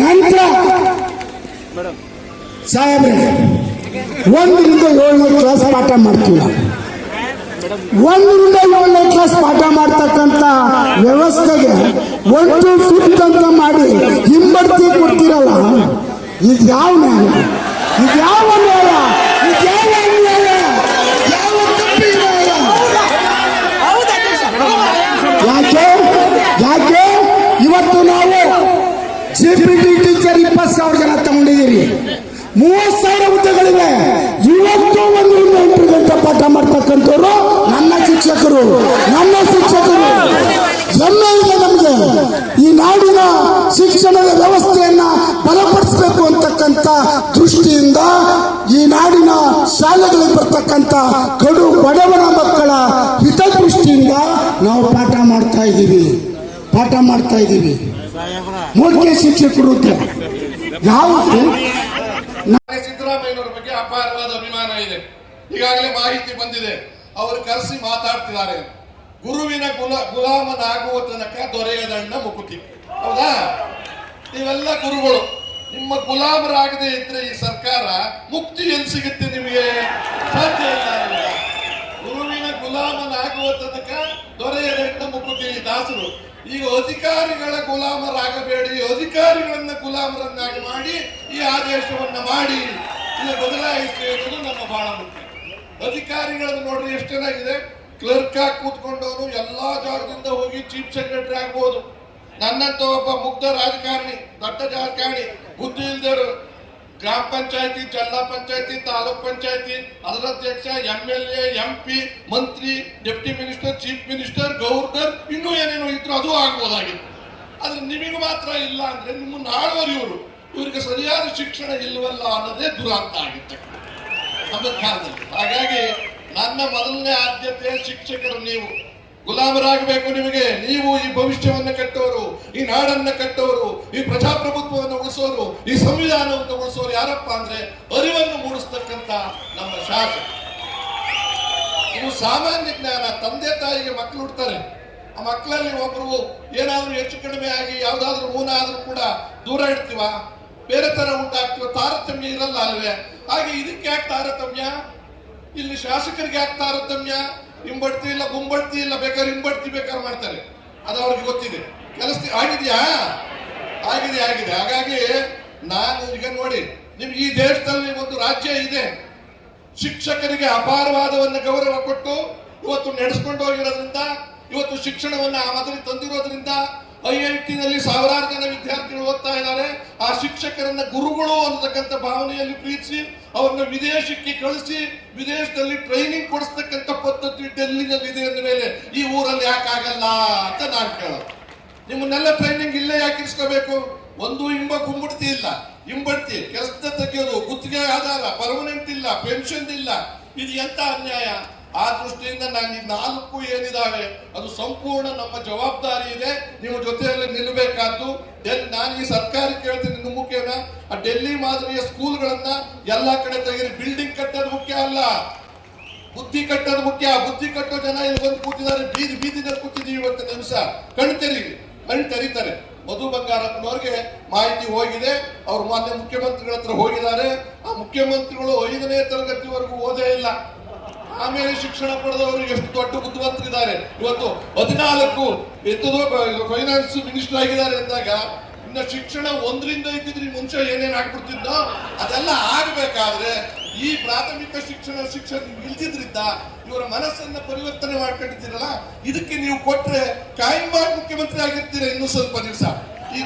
ನಂತರ ಸಾಹೇಬ್ರೆ, ಒಂದರಿಂದ ಏಳನೇ ಕ್ಲಾಸ್ ಪಾಠ ಮಾಡ್ತೀವಿ ನಾವು. ಒಂದರಿಂದ ಏಳನೇ ಕ್ಲಾಸ್ ಪಾಠ ಮಾಡ್ತಕ್ಕಂಥ ವ್ಯವಸ್ಥೆಗೆ ಒಂದು ಫಿಫ್ತ್ ಅಂತ ಮಾಡಿ ಹಿಂಬಡ್ತಿ ಕೊಡ್ತೀರಲ್ಲ? ಇದು ಯಾವ ನ್ಯಾಯ? ಇದು ಯಾವ ಇದು ಯಾವ ತಪ್ಪಿನ ನ್ಯಾಯ ಯಾಕೆ ಯಾಕೆ ಇವತ್ತು ನಾವು ಸಿಪಿಟಿ ಸಾವಿರ ಜನ ತಗೊಂಡಿದ್ದೀರಿ. ಮೂವತ್ತು ಸಾವಿರ ಹುದ್ದೆಗಳಿವೆ. ಇವತ್ತು ಒಂದು ಎಂಟು ಗಂಟೆ ಪಾಠ ಮಾಡ್ತಕ್ಕಂಥವ್ರು ನನ್ನ ಶಿಕ್ಷಕರು ನನ್ನ ಶಿಕ್ಷಕರು. ಹೆಮ್ಮೆ ಇದೆ ನಮಗೆ. ಈ ನಾಡಿನ ಶಿಕ್ಷಣದ ವ್ಯವಸ್ಥೆಯನ್ನ ಬಲಪಡಿಸಬೇಕು ಅಂತಕ್ಕಂಥ ದೃಷ್ಟಿಯಿಂದ ಈ ನಾಡಿನ ಶಾಲೆಗಳಲ್ಲಿ ಬರ್ತಕ್ಕಂಥ ಕಡು ಬಡವರ ಮಕ್ಕಳ ಹಿತದೃಷ್ಟಿಯಿಂದ ನಾವು ಪಾಠ ಮಾಡ್ತಾ ಇದ್ದೀವಿ. ಪಾಠ ಮಾಡ್ತಾ ಇದ್ದೀವಿ. ಮುಖ್ಯ ಶಿಕ್ಷಕರು ಯಾವುದು? ಸಿದ್ದರಾಮಯ್ಯನವರ ಬಗ್ಗೆ ಅಪಾರವಾದ ಅಭಿಮಾನ ಇದೆ. ಈಗಾಗಲೇ ಮಾಹಿತಿ ಬಂದಿದೆ. ಅವರು ಕರೆಸಿ ಮಾತಾಡ್ತಿದ್ದಾರೆ. ಗುರುವಿನ ಗುಲ, ಗುಲಾಮನಾಗುವ ತನಕ ದೊರೆಯದಣ್ಣ ಮುಕುತಿ. ಹೌದಾ? ನೀವೆಲ್ಲ ಗುರುಗಳು, ನಿಮ್ಮ ಗುಲಾಮರಾಗದೆ ಇದ್ರೆ ಈ ಸರ್ಕಾರ ಮುಕ್ತಿ ಎಲ್ಲಿ ಸಿಗುತ್ತೆ ನಿಮಗೆ? ಸಾಧ್ಯ ಇಲ್ಲ? ಗುರುವಿನ ಗುಲಾಮನಾಗುವ ತನಕ ದೊರೆಯದಣ್ಣ ಮುಕುತಿ ದಾಸರು. ಈಗ ಅಧಿಕಾರಿಗಳ ಗುಲಾಮರಾಗಬೇಡಿ ಅಧಿಕಾರಿಗಳನ್ನ ಗುಲಾಮರನ್ನಾಗಿ ಮಾಡಿ, ಈ ಆದೇಶವನ್ನ ಮಾಡಿ. ಇದು ಬದಲಾಯಿಸಿ ಅನ್ನೋದು ನಮ್ಮ ಬಹಳ ಮುಖ್ಯ. ಅಧಿಕಾರಿಗಳನ್ನ ನೋಡ್ರಿ ಎಷ್ಟು ಚೆನ್ನಾಗಿದೆ. ಕ್ಲರ್ಕ್ ಆಗಿ ಕೂತ್ಕೊಂಡವನು ಎಲ್ಲಾ ಜಾಗದಿಂದ ಹೋಗಿ ಚೀಫ್ ಸೆಕ್ರೆಟರಿ ಆಗ್ಬೋದು. ನನ್ನಂತ ಒಬ್ಬ ಮುಗ್ಧ ರಾಜಕಾರಣಿ ದೊಡ್ಡ ರಾಜಕಾರಣಿ ಬುದ್ಧಿ ಇಲ್ದೇರು. ಗ್ರಾಮ ಪಂಚಾಯತಿ, ಜಿಲ್ಲಾ ಪಂಚಾಯತಿ, ತಾಲೂಕ್ ಪಂಚಾಯತಿ ಅದರ ಅಧ್ಯಕ್ಷ M L A P Mantri, deputy minister, chief minister governor ಇನ್ನೂ ಏನೇನೋ ಇದ್ರು ಅದು ಆಗ್ಬೋದಾಗಿತ್ತು. ಆದ್ರೆ ನಿಮಗೆ ಮಾತ್ರ ಇಲ್ಲ ಅಂದ್ರೆ ನಿಮ್ಮ ನಾಳವರು ಇವರು ಇವರಿಗೆ ಸರಿಯಾದ ಶಿಕ್ಷಣ ಇಲ್ಲವಲ್ಲ ಅನ್ನೋದೇ ದುರಾಂತ ಆಗಿತ್ತು. ನಮ್ಮ ಕಾಲದಲ್ಲಿ ಹಾಗಾಗಿ ನನ್ನ ಮೊದಲನೇ ಆದ್ಯತೆ ಶಿಕ್ಷಕರು ನೀವು. ಗುಲಾಮರಾಗಬೇಕು ನಿಮಗೆ. ನೀವು ಈ ಭವಿಷ್ಯವನ್ನು ಕಟ್ಟೋರು ಈ ನಾಡನ್ನ ಕಟ್ಟವರು ಈ ಪ್ರಜಾಪ್ರಭುತ್ವವನ್ನು ಉಳಿಸೋರು, ಈ ಸಂವಿಧಾನವನ್ನು ಉಳಿಸೋರು ಯಾರಪ್ಪ ಅಂದ್ರೆ ಅರಿವನ್ನು ಮೂಡಿಸ್ತಕ್ಕಂತ ನಮ್ಮ ಶಾಸಕ. ಇದು ಸಾಮಾನ್ಯ ಜ್ಞಾನ, ತಂದೆ ತಾಯಿಗೆ ಮಕ್ಕಳು ಹುಡ್ತಾರೆ. ಆ ಮಕ್ಕಳಲ್ಲಿ ಒಬ್ರು ಏನಾದ್ರೂ ಹೆಚ್ಚು ಕಡಿಮೆ ಆಗಿ ಯಾವ್ದಾದ್ರು ಊನ ಆದ್ರೂ ಕೂಡ ದೂರ ಇಡ್ತೀವ? ಬೇರೆ ತರ ಉಂಟಾಗ್ತೀವ? ತಾರತಮ್ಯ ಇರಲ್ಲ ಅಲ್ವೇ? ಹಾಗೆ ಇದಕ್ಕೆ ಯಾಕೆ ತಾರತಮ್ಯ? ಇಲ್ಲಿ ಶಾಸಕರಿಗೆ ಯಾಕೆ ತಾರತಮ್ಯ? ಹಿಂಬಡ್ತಿ ಇಲ್ಲ, ಗುಂಬಡ್ತಿ ಇಲ್ಲ, ಬೇಕಾದ್ರೆ ಹಿಂಬಡ್ತಿ ಬೇಕಾದ್ರೆ ಮಾಡ್ತಾರೆ. ಅದು ಅವ್ರಿಗೆ ಗೊತ್ತಿದೆ. ಕೆಲಸ ಆಗಿದೆಯಾ? ಆಗಿದೆ ಆಗಿದೆ ಹಾಗಾಗಿ ನಾನು ಈಗ ನೋಡಿ, ನಿಮ್ಗೆ ಈ ದೇಶದಲ್ಲಿ ಒಂದು ರಾಜ್ಯ ಇದೆ. ಶಿಕ್ಷಕರಿಗೆ ಅಪಾರವಾದವನ್ನು ಗೌರವ ಕೊಟ್ಟು ಇವತ್ತು ನಡೆಸ್ಕೊಂಡು ಹೋಗಿರೋದ್ರಿಂದ, ಇವತ್ತು ಶಿಕ್ಷಣವನ್ನ ಆ ಮಾದರಿ ತಂದಿರೋದ್ರಿಂದ ಐ ಐ ಟಿನಲ್ಲಿ ಸಾವಿರಾರು ಜನ ವಿದ್ಯಾರ್ಥಿಗಳು ಓದ್ತಾ ಇದ್ದಾರೆ. ಆ ಶಿಕ್ಷಕರನ್ನ ಗುರುಗಳು ಅನ್ನತಕ್ಕಂಥ ಭಾವನೆಯಲ್ಲಿ ಪ್ರೀತಿಸಿ, ಅವ್ರನ್ನ ವಿದೇಶಕ್ಕೆ ಕಳಿಸಿ, ವಿದೇಶದಲ್ಲಿ ಟ್ರೈನಿಂಗ್ ಕೊಡಿಸ್ತಕ್ಕಂಥ ಪದ್ಧತಿ ಡೆಲ್ಲಿನಲ್ಲಿ ಇದೆ ಅಂದ ಮೇಲೆ ಈ ಊರಲ್ಲಿ ಯಾಕಾಗಲ್ಲ ಅಂತ ನಾನು ಕೇಳೋದು. ನಿಮ್ಮನ್ನೆಲ್ಲ ಟ್ರೈನಿಂಗ್ ಇಲ್ಲೇ ಯಾಕೆ ಇರಿಸ್ಕೋಬೇಕು? ಒಂದು ಹಿಂಬ ಗುಂಬಡ್ತಿ ಇಲ್ಲ. ಹಿಂಬಡ್ತಿ ಕೆಲಸದ ತೆಗೆಯೋದು, ಗುತ್ತಿಗೆ ಆಧಾರ ಪರ್ಮನೆಂಟ್ ಇಲ್ಲ ಪೆನ್ಷನ್ ಇಲ್ಲ. ಇದು ಎಂತ ಅನ್ಯಾಯ? ಆ ದೃಷ್ಟಿಯಿಂದ ನಾನು ಈ ನಾಲ್ಕು ಏನಿದಾವೆ, ಅದು ಸಂಪೂರ್ಣ ನಮ್ಮ ಜವಾಬ್ದಾರಿ ಇದೆ. ನಿಮ್ಮ ಜೊತೆಯಲ್ಲಿ ನಿಲ್ಲಬೇಕಾದ್ದು ನಾನು ಈ ಸರ್ಕಾರ ಕೇಳ್ತೀನಿ ನಿಮ್ಮ ಮುಖ್ಯನ ಆ ಡೆಲ್ಲಿ ಮಾದರಿಯ ಸ್ಕೂಲ್ಗಳನ್ನ ಎಲ್ಲಾ ಕಡೆ ತೆಗೆದು ಬಿಲ್ಡಿಂಗ್ ಕಟ್ಟೋದು ಮುಖ್ಯ ಅಲ್ಲ. ಬುದ್ಧಿ ಕಟ್ಟೋದು ಮುಖ್ಯ. ಬುದ್ಧಿ ಕಟ್ಟೋ ಜನ ಇಲ್ಲಿ ಬಂದು ಕೂತಿದ್ದಾರೆ. ಬೀದಿ ಬೀದಿನಲ್ಲಿ ಕೂತಿದ್ದೀವಿ ಇವತ್ತು ನಿಮಿಷ ಕಣ್ಣು ತೆರೀರಿ ಕಣ್ ತೆರೀತಾರೆ. ಮಧು ಬಂಗಾರಪ್ಪನವ್ರಿಗೆ ಮಾಹಿತಿ ಹೋಗಿದೆ. ಅವ್ರು ಮಾನ್ಯ ಮುಖ್ಯಮಂತ್ರಿಗಳ ಹತ್ರ ಹೋಗಿದ್ದಾರೆ. ಆ ಮುಖ್ಯಮಂತ್ರಿಗಳು ಐದನೇ ತರಗತಿವರೆಗೂ ಓದೇ ಇಲ್ಲ. ಆಮೇಲೆ ಶಿಕ್ಷಣ ಪಡೆದವರು ಎಷ್ಟು ದೊಡ್ಡ ಬುದ್ಧಿವಂತರಿದ್ದಾರೆ. ಇವತ್ತು ಹದಿನಾಲ್ಕು ಎತ್ತದೋ ಫೈನಾನ್ಸ್ ಮಿನಿಸ್ಟರ್ ಆಗಿದ್ದಾರೆ ಅಂದಾಗ, ಇನ್ನ ಶಿಕ್ಷಣ ಒಂದರಿಂದ ಇದ್ದಿದ್ರೆ ಮುಂಚೆ ಏನೇನು ಆಗ್ಬಿಡ್ತಿದ್ದೋ? ಅದೆಲ್ಲ ಆಗ್ಬೇಕಾದ್ರೆ ಈ ಪ್ರಾಥಮಿಕ ಶಿಕ್ಷಣ ಶಿಕ್ಷಣ ಇಲ್ದಿದ್ರಿಂದ ಇವರ ಮನಸ್ಸನ್ನ ಪರಿವರ್ತನೆ ಮಾಡ್ಕೊಂಡಿದ್ದೀರಲ್ಲ, ಇದಕ್ಕೆ ನೀವು ಕೊಟ್ರೆ ಕಾಯಂ ಮುಖ್ಯಮಂತ್ರಿ ಆಗಿರ್ತೀರ ಇನ್ನೂ ಸ್ವಲ್ಪ ದಿವಸ. ಈ